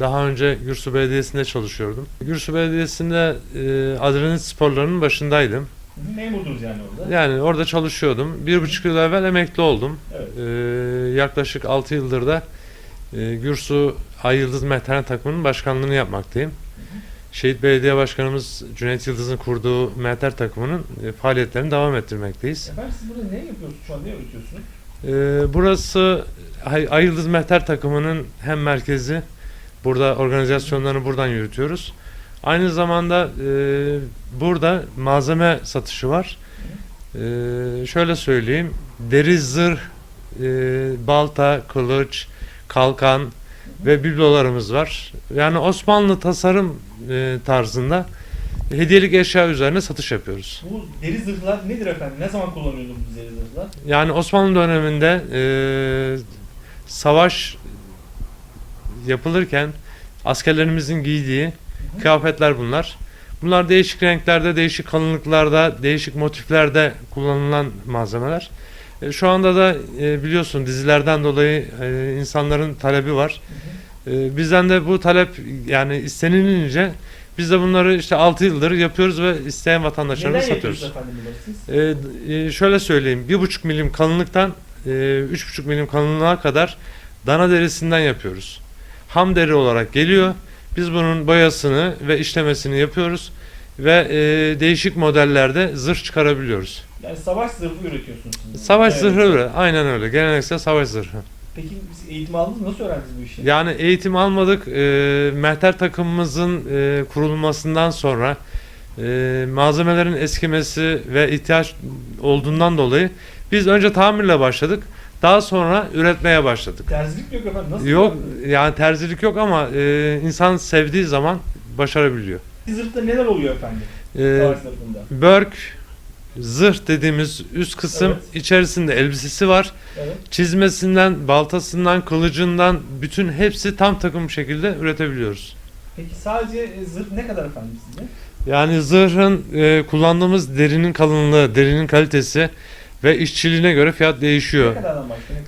Daha önce Gürsu Belediyesi'nde çalışıyordum. Gürsu Belediyesi'nde e, adrenalin sporlarının başındaydım. Memurdunuz yani orada. Yani orada çalışıyordum. Bir buçuk yıl evvel emekli oldum. Evet. E, yaklaşık 6 yıldır da e, Gürsu Ay Yıldız Mehter'in takımının başkanlığını yapmaktayım. Şehit Belediye Başkanımız Cüneyt Yıldız'ın kurduğu Mehter takımının e, faaliyetlerini devam ettirmekteyiz. Efendim siz burada ne yapıyorsunuz şu an? Ne öğretiyorsunuz? Ee, burası Ay, Ay Yıldız Mehter takımının hem merkezi. Burada organizasyonlarını buradan yürütüyoruz. Aynı zamanda e, burada malzeme satışı var. E, şöyle söyleyeyim. Deri zırh, e, balta, kılıç, kalkan ve biblolarımız var. Yani Osmanlı tasarım e, tarzında hediyelik eşya üzerine satış yapıyoruz. Bu deri zırhlar nedir efendim? Ne zaman kullanıyordunuz bu deri zırhlar? Yani Osmanlı döneminde e, savaş yapılırken askerlerimizin giydiği kıyafetler bunlar. Bunlar değişik renklerde, değişik kalınlıklarda, değişik motiflerde kullanılan malzemeler. E, şu anda da e, biliyorsun dizilerden dolayı e, insanların talebi var. E, bizden de bu talep yani istenilince biz de bunları işte 6 yıldır yapıyoruz ve isteyen Neden yapıyorsunuz satıyoruz. efendim e, şöyle söyleyeyim. Bir buçuk milim kalınlıktan e, üç buçuk milim kalınlığa kadar dana derisinden yapıyoruz. Ham deri olarak geliyor. Biz bunun boyasını ve işlemesini yapıyoruz ve e, değişik modellerde zırh çıkarabiliyoruz. Yani savaş zırhı üretiyorsunuz siz. Savaş Evet. zırhı öyle. Aynen öyle. Geleneksel savaş zırhı. Peki siz eğitim aldınız mı? Nasıl öğrendiniz bu işi? Yani eğitim almadık. E, mehter takımımızın e, kurulmasından sonra e, malzemelerin eskimesi ve ihtiyaç olduğundan dolayı biz önce tamirle başladık. Daha sonra üretmeye başladık. Terzilik yok efendim. Nasıl? Yok yani terzilik yok ama e, insan sevdiği zaman başarabiliyor. Zırhta neler oluyor efendim? E, Savaş zırhında. börk, zırh dediğimiz üst kısım Evet. içerisinde elbisesi var. Evet. Çizmesinden, baltasından, kılıcından bütün hepsi tam takım şekilde üretebiliyoruz. Peki sadece e, zırh ne kadar efendim sizde? Yani zırhın e, kullandığımız derinin kalınlığı, derinin kalitesi ve işçiliğine göre fiyat değişiyor.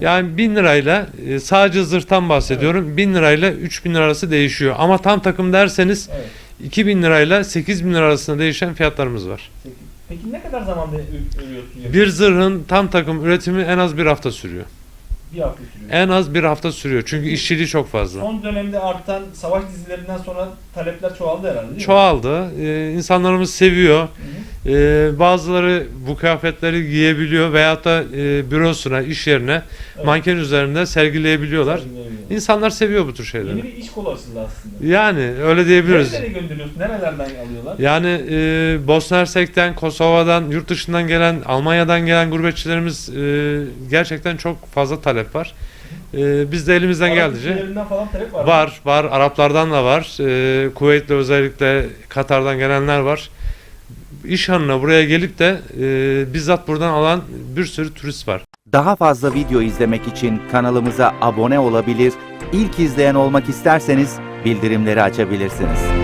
Yani 1000 lirayla e, sadece zırhtan bahsediyorum. 1000 lirayla 3000 lira arası değişiyor. Ama tam takım derseniz Evet. 2000 lirayla 8000 lira arasında değişen fiyatlarımız var. Peki, ne kadar zamanda örüyorsunuz? Bir zırhın tam takım üretimi en az bir hafta sürüyor. Bir hafta sürüyor. En az bir hafta sürüyor. Çünkü işçiliği çok fazla. Son dönemde artan savaş dizilerinden sonra talepler çoğaldı herhalde değil mi? Çoğaldı. Ee, insanlarımız seviyor. Hı hı. Ee, bazıları bu kıyafetleri giyebiliyor veyahut da e, bürosuna, iş yerine Evet. manken üzerinde sergileyebiliyorlar. Sergileyebiliyor. İnsanlar seviyor bu tür şeyleri. Yeni bir iş kolu açıldı aslında. Yani öyle diyebiliriz. Nerelere gönderiyorsun? Nerelerden alıyorlar? Yani e, Bosna Hersek'ten, Kosova'dan, yurt dışından gelen, Almanya'dan gelen gurbetçilerimiz e, gerçekten çok fazla talep var. E, biz de elimizden Arap geldiğince ülkelerinden falan talep var. var, var. Araplardan da var. E, Kuveyt'le özellikle Katar'dan gelenler var. İş hanına buraya gelip de e, bizzat buradan alan bir sürü turist var. Daha fazla video izlemek için kanalımıza abone olabilir, ilk izleyen olmak isterseniz bildirimleri açabilirsiniz.